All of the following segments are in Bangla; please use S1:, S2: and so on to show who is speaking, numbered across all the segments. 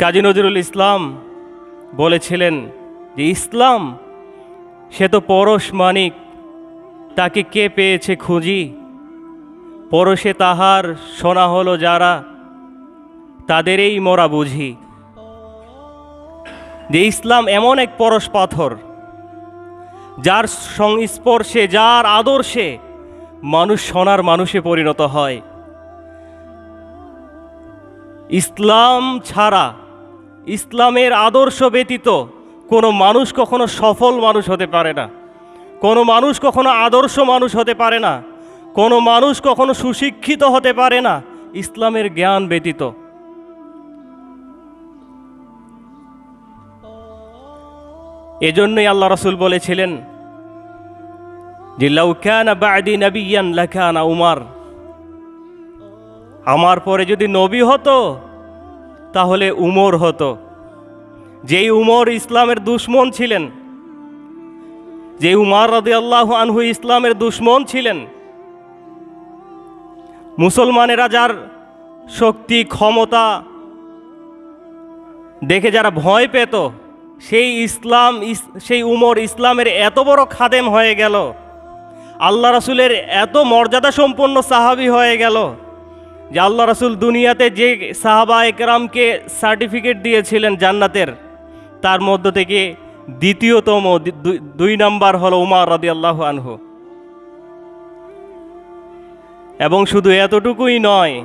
S1: কাজী নজরুল ইসলাম বলেছিলেন যে, ইসলাম, সে তো পরশ মানিক, তাকে কে পেয়েছে খুঁজি? পরশে তাহার শোনা হলো যারা, তাদেরই মরা বুঝি। যে, ইসলাম এমন এক পরশ পাথর, যার সংস্পর্শে, যার আদর্শে মানুষ সোনার মানুষে পরিণত হয়। ইসলাম ছাড়া ইসলামের আদর্শ ব্যতীত কোনো মানুষ কখনো সফল মানুষ হতে পারে না। কোনো মানুষ কখনো আদর্শ মানুষ হতে পারে না। কোনো মানুষ কখনো সুশিক্ষিত হতে পারে না, ইসলামের জ্ঞান ব্যতীত। এজন্যই আল্লাহ রসুল বলেছিলেন যে লাউকানা বাদি নবিয়ান লাখানা উমার। আমার পরে যদি নবী হতো তাহলে উমর হতো। যেই উমর ইসলামের দুশ্মন ছিলেন যে উমার রদি আল্লাহ আনহু ইসলামের দুশ্মন ছিলেন, মুসলমানেরা যার শক্তি, ক্ষমতা দেখে যারা ভয় পেত, সেই ইসলাম সেই উমর ইসলামের এত বড় খাদেম হয়ে গেল, আল্লাহ রাসুলের এত মর্যাদা সম্পন্ন সাহাবি হয়ে গেল যে আল্লাহ রাসুল দুনিয়াতে যে সাহাবা একরামকে সার্টিফিকেট দিয়েছিলেন জান্নাতের, তার মধ্য থেকে দ্বিতীয়তম দুই- নাম্বার হলো উমার রাদি আল্লাহ আনহু। এবং শুধু এতটুকুই নয়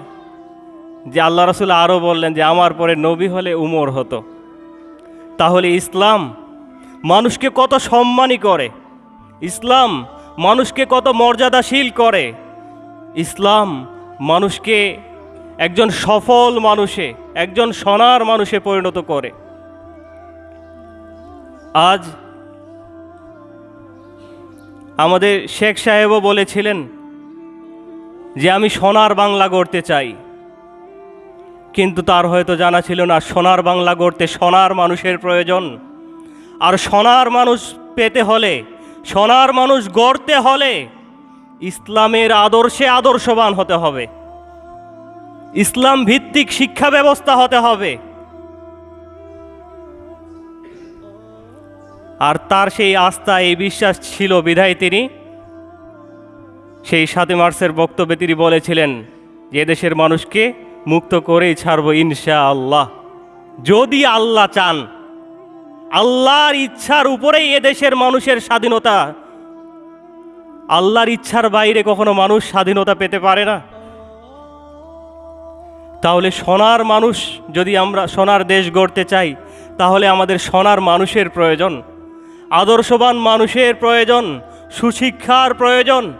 S1: যে আল্লাহ রসুল আরও বললেন যে, আমার পরে নবী হলে উমর হতো। তাহলে ইসলাম মানুষকে কত সম্মানী করে? ইসলাম মানুষকে কত মর্যাদাশীল করে? ইসলাম মানুষকে একজন সফল মানুষে, একজন সোনার মানুষে পরিণত করে। আজ আমাদের শেখ সাহেবও বলেছিলেন যে, আমি সোনার বাংলা গড়তে চাই। কিন্তু তার হয়তো জানা ছিল না, সোনার বাংলা গড়তে সোনার মানুষের প্রয়োজন। আর সোনার মানুষ পেতে হলে, সোনার মানুষ গড়তে হলে ইসলামের আদর্শে আদর্শবান হতে হবে। ইসলাম ভিত্তিক শিক্ষা ব্যবস্থা হতে হবে। আর তার সেই আস্থা, এই বিশ্বাস ছিল বিধায় তিনি। সেই সাতই মার্চের বক্তব্যে তিনি বলেছিলেন, যে দেশের মানুষকে মুক্ত করেই ছাড়বো ইনশা আল্লাহ যদি আল্লাহ চান, আল্লাহর ইচ্ছার উপরেই এদেশের মানুষের স্বাধীনতা আল্লাহর ইচ্ছার বাইরে কখনো মানুষ স্বাধীনতা পেতে পারে না। তাহলে সোনার মানুষ যদি আমরা, সোনার দেশ গড়তে চাই, তাহলে আমাদের সোনার মানুষের প্রয়োজন। আদর্শবান মানুষের প্রয়োজন, সুশিক্ষার প্রয়োজন